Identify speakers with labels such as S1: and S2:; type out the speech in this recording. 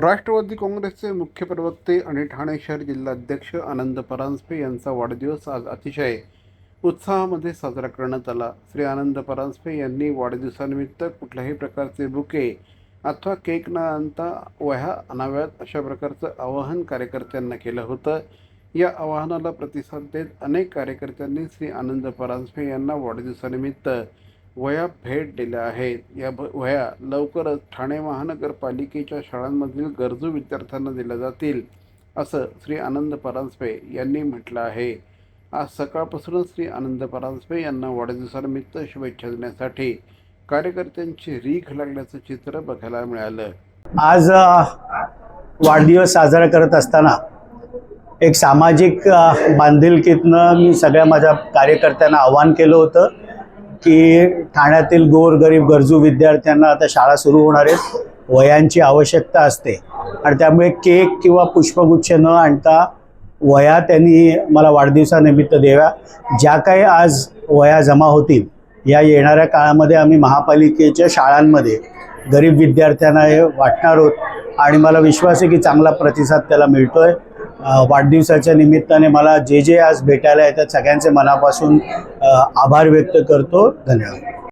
S1: राष्ट्रवादी काँग्रेसचे मुख्य प्रवक्ते आणि ठाणे शहर जिल्हाध्यक्ष आनंद परांजपे यांचा वाढदिवस आज अतिशय उत्साहामध्ये साजरा करण्यात आला. श्री आनंद परांजपे यांनी वाढदिवसानिमित्त कुठल्याही प्रकारचे बुके अथवा केक न आणता वह्या आणाव्यात अशा प्रकारचं आवाहन कार्यकर्त्यांना केलं होतं. या आवाहनाला प्रतिसाद देत अनेक कार्यकर्त्यांनी श्री आनंद परांजपे यांना वाढदिवसानिमित्त वह्या भेट दिल्या आहेत. या भ वह्या लवकरच ठाणे महानगरपालिकेच्या शाळांमधील गरजू विद्यार्थ्यांना दिल्या जातील असं श्री आनंद परांजपे यांनी म्हटलं आहे. आज सकाळपासूनच श्री आनंद परांजपे यांना वाढदिवसानिमित्त शुभेच्छा देण्यासाठी कार्यकर्त्यांची रीख लागल्याचं चित्र बघायला मिळालं.
S2: आज वाढदिवस साजरा करत असताना एक सामाजिक बांधिलकीतनं मी सगळ्या माझ्या कार्यकर्त्यांना आवाहन केलं होतं. की ठाण्यातील गोरगरीब गरजू विद्यार्थ्यांना आता शाळा सुरू होणार आहेत. वयांची आवश्यकता असते. आणि त्यामुळे केक किंवा पुष्पगुच्छ न आणता वया त्यांनी मला वाढदिवसानिमित्त द्याव्या. ज्या काही आज वया जमा होतील या येणाऱ्या काळामध्ये आम्ही महापालिकेच्या शाळांमध्ये गरीब विद्यार्थ्यांना हे वाटणार आहोत. आणि मला विश्वास आहे की चांगला प्रतिसाद त्याला मिळतो आहे वाढदिवसाच्या निमित्ताने मला जे जे आज भेटायला येतात सगळ्यांचे मनापासून आभार व्यक्त करतो. धन्यवाद.